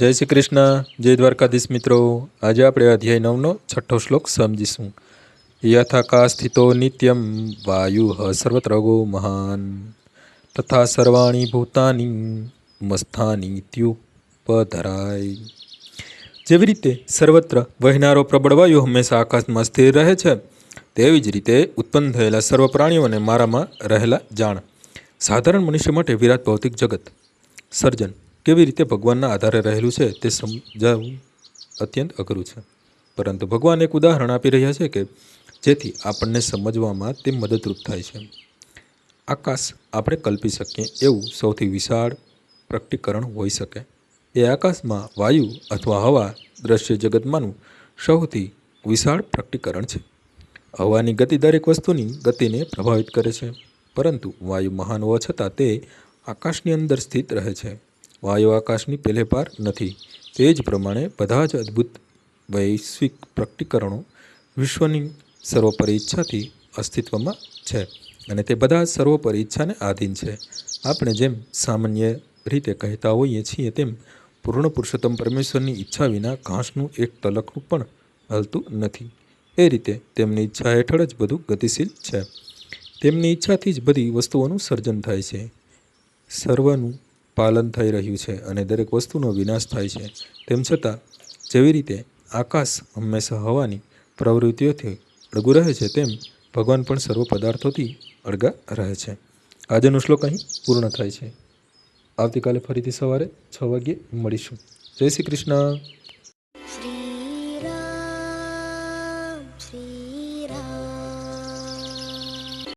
જય શ્રી કૃષ્ણ, જય દ્વારકાધીશ મિત્રો. આજે આપણે અધ્યાય નવનો છઠ્ઠો શ્લોક સમજીશું. યથાકા સ્થિતો નિત્યમ વાયુ સર્વત્ર ગો મહાન. તથા સર્વાણી ભૂતાની મસ્થાની ત્યુપધરાય. જેવી રીતે સર્વત્ર વહેનારો પ્રબળ વાયુ હંમેશા આકાશમાં સ્થિર રહે છે, તેવી જ રીતે ઉત્પન્ન થયેલા સર્વ પ્રાણીઓને મારામાં રહેલા જાણ. સાધારણ મનુષ્ય માટે વિરાટ ભૌતિક જગત. સર્જન કેવી રીતે ભગવાનના આધારે રહેલું છે તે સમજાવવું અત્યંત અઘરું છે. પરંતુ ભગવાન એક ઉદાહરણ આપી રહ્યા છે કે જેથી આપણને સમજવામાં તે મદદરૂપ થાય છે. આકાશ આપણે કલ્પી શકીએ એવું સૌથી વિશાળ પ્રકટીકરણ હોઈ શકે. એ આકાશમાં વાયુ અથવા હવા દ્રશ્ય જગતમાંનું સૌથી વિશાળ પ્રકટીકરણ છે. હવાની ગતિ દરેક વસ્તુની ગતિને પ્રભાવિત કરે છે, પરંતુ વાયુ મહાન હોવા છતાં તે આકાશની અંદર સ્થિત રહે છે. વાયુ આકાશની પહેલે પાર નથી. તે જ પ્રમાણે બધા જ અદ્ભુત વૈશ્વિક પ્રકટીકરણો વિશ્વની સર્વોપરી ઈચ્છાથી અસ્તિત્વમાં છે અને તે બધા સર્વોપરી ઈચ્છાને આધીન છે. આપણે જેમ સામાન્ય રીતે કહેતા હોઈએ છીએ, તેમ પૂર્ણ પુરુષોત્તમ પરમેશ્વરની ઈચ્છા વિના ઘાસનું એક તલકનું પણ હલતું નથી. એ રીતે તેમની ઈચ્છા હેઠળ જ બધું ગતિશીલ છે. તેમની ઈચ્છાથી જ બધી વસ્તુઓનું સર્જન થાય છે. સર્વનું પાલન થઈ રહ્યું છે અને દરેક વસ્તુનો વિનાશ થાય છે. તેમ છતાં, જેવી રીતે આકાશ હંમેશા હવાની પ્રવૃત્તિઓથી અળગું રહે છે, તેમ ભગવાન પણ સર્વ પદાર્થોથી અળગા રહે છે. આજનો શ્લોક અહીં પૂર્ણ થાય છે. આવતીકાલે ફરીથી સવારે છ વાગ્યે મળીશું. જય શ્રી કૃષ્ણ.